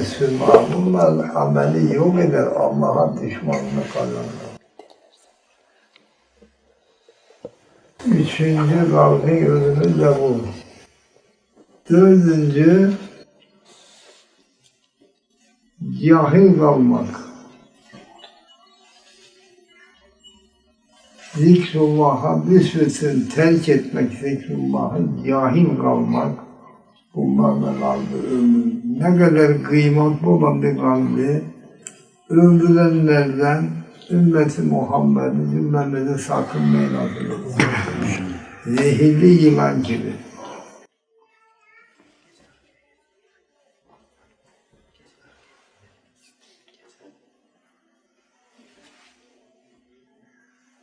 Sürma. Bunlar ameli yok eder. Allah'a düşmanlık kazanır. Üçüncü kavmin ölümü de bu. Dördüncü cahil kalmak. Zikrullah'a büsbütün terk etmek, zikrullah'a cahil kalmak, bunlarla kaldı ömür. Ne kadar kıymetli olan bir kalbi, öldürenlerden ümmeti Muhammed'i cümlemizi sakınmayı nasip etsin. Zehirli yılan gibi.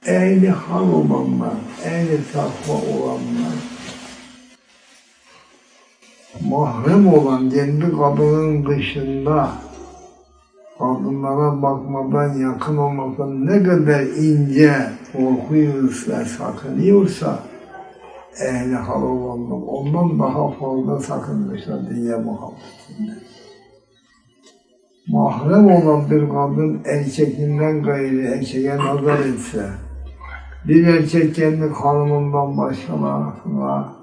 ehli hal olanlar, ehli takva olanlar, mahrem olan kendi kadının dışında kadınlara bakmadan, yakın olmaktan ne kadar ince korkuyorsa, sakınıyorsa ehli hal olanlar ondan daha fazla sakınmışlar dünya muhabbetinden. Mahrem olan bir kadın erkekinden gayri erkeğe nazar etse, bir erkek kendi hanımından başkalarına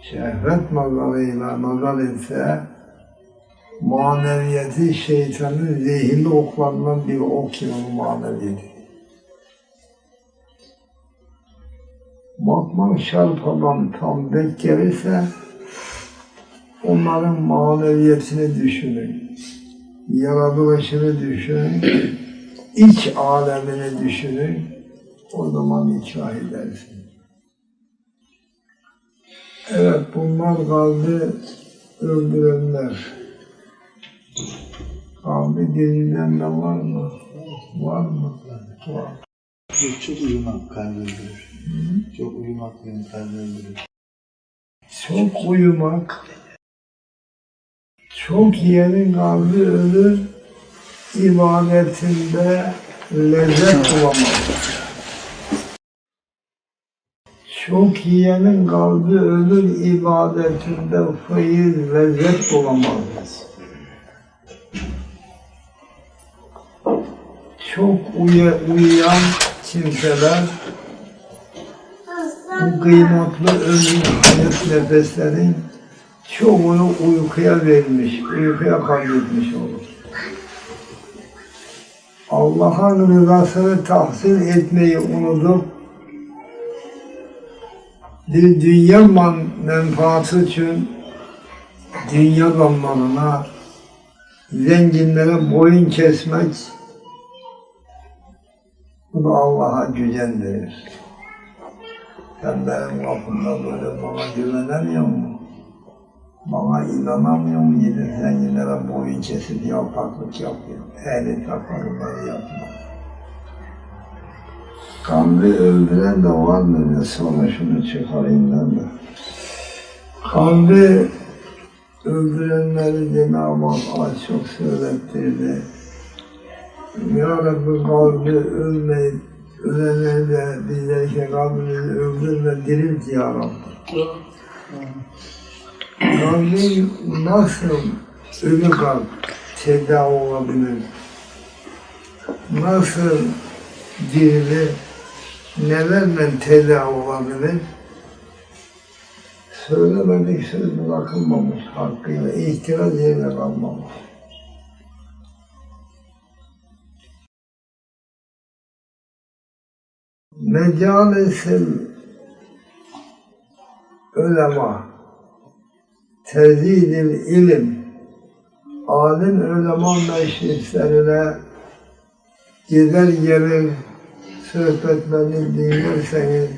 şehvet nazarıyla nazar etse, maneviyeti şeytanın zehirli oklarından bir ok gibi maneviyeti. Bakmak şarpadan tam denk gelirse, onların maneviyetini düşünün, yaratılışını düşünün, iç alemini düşünün, o zaman nikah edersin. Evet bunlar kaldı öldürenler. Kaldı dilinden de var mı? Var mı? Var. Yok, çok uyumak öldürür. Çok uyumak benim kalbi öldürür. Çok uyumak, çok yiyenin kalbi ölür, ibadetinde lezzet bulamaz. Çok yiyenin kalbi ölür, ibadetinde feyiz, lezzet bulamaz. Çok uya, uyuyan kimseler bu kıymetli ömrün hayat nefeslerin çoğunu uykuya vermiş, uykuya kaybetmiş olur. Allah'ın rızasını tahsil etmeyi unutup bir dünya man menfaati için dünya zamlarına zenginlere boyun kesmek bu da Allah'a gücendirir. Sen benim kapımda böyle bana güvenemiyor musun? Bana inanamıyor musun? Gidin zenginlere boyun kesip yaltaklık yapıyor. Ehli takvalıları yapma. Kamri öldüren de var mı? Sonra şunu çıkarayım ben de. Kamri öldürenleri Cenab-ı Hak çok söylettirdi. Ya Rabbi kalbi ölmeyip ölenleri de bizleri kalbimizi öldürme dirilt ya Rabbi. Kalbin nasıl ölü kalp tedavi olabilir? Nasıl dirilir? Nelerle tedavi olabilir? Söylemedik söz bırakılmamış hakkıyla, ihtiraz yerine kalmamış. Mecalisil ulema tezidil ilim alim ulema meclislerine gider gelir sohbetlerini dinlerseniz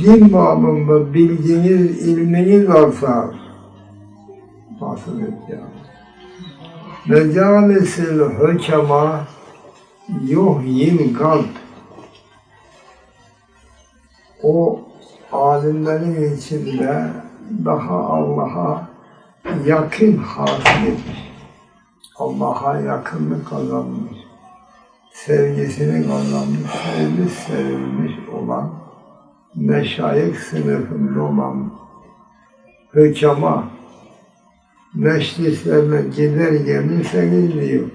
din babında bilginiz, ilminiz varsa nasıl ya? Mecalisil hükema yuhyil kalp o alimlerin içinde daha Allah'a yakın etmiş. Allah'a yakınlık kazanmış. Sevgisini kazanmış, sevmiş, sevilmiş olan meşayih sınıfında olan hükama meclislerine gider gelirseniz diyor,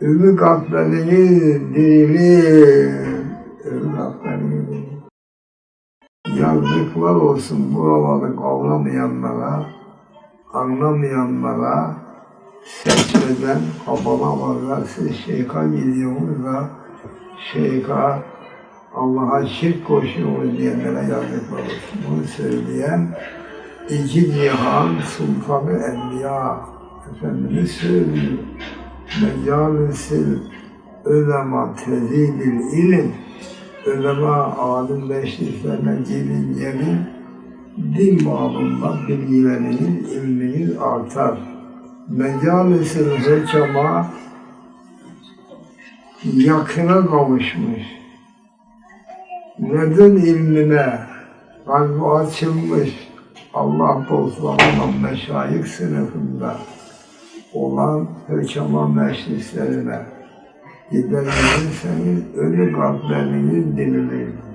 ümü kalpleriniz dirilir, ümü kalpleriniz dirilir. Yazıklar olsun buraları kavramayanlara, anlamayanlara, seçmeden kabala varlar, siz şeyha gidiyorsunuz da şeyha Allah'a şirk koşuyoruz diyenlere yazıklar olsun. Bunu söyleyen iki cihan sultanı enbiya Efendimiz söylüyor. Mecalisil ölema tezidil ilim ölema alim meclislerine gelin gelin din babında bilgileriniz, ilminiz artar. Mecalisil hekama yakına kavuşmuş. Neden ilmine kalbi açılmış Allah dostlarından meşayih sınıfında olan hekama meclislerine gider gelirseniz ölü kalpleriniz dirilir.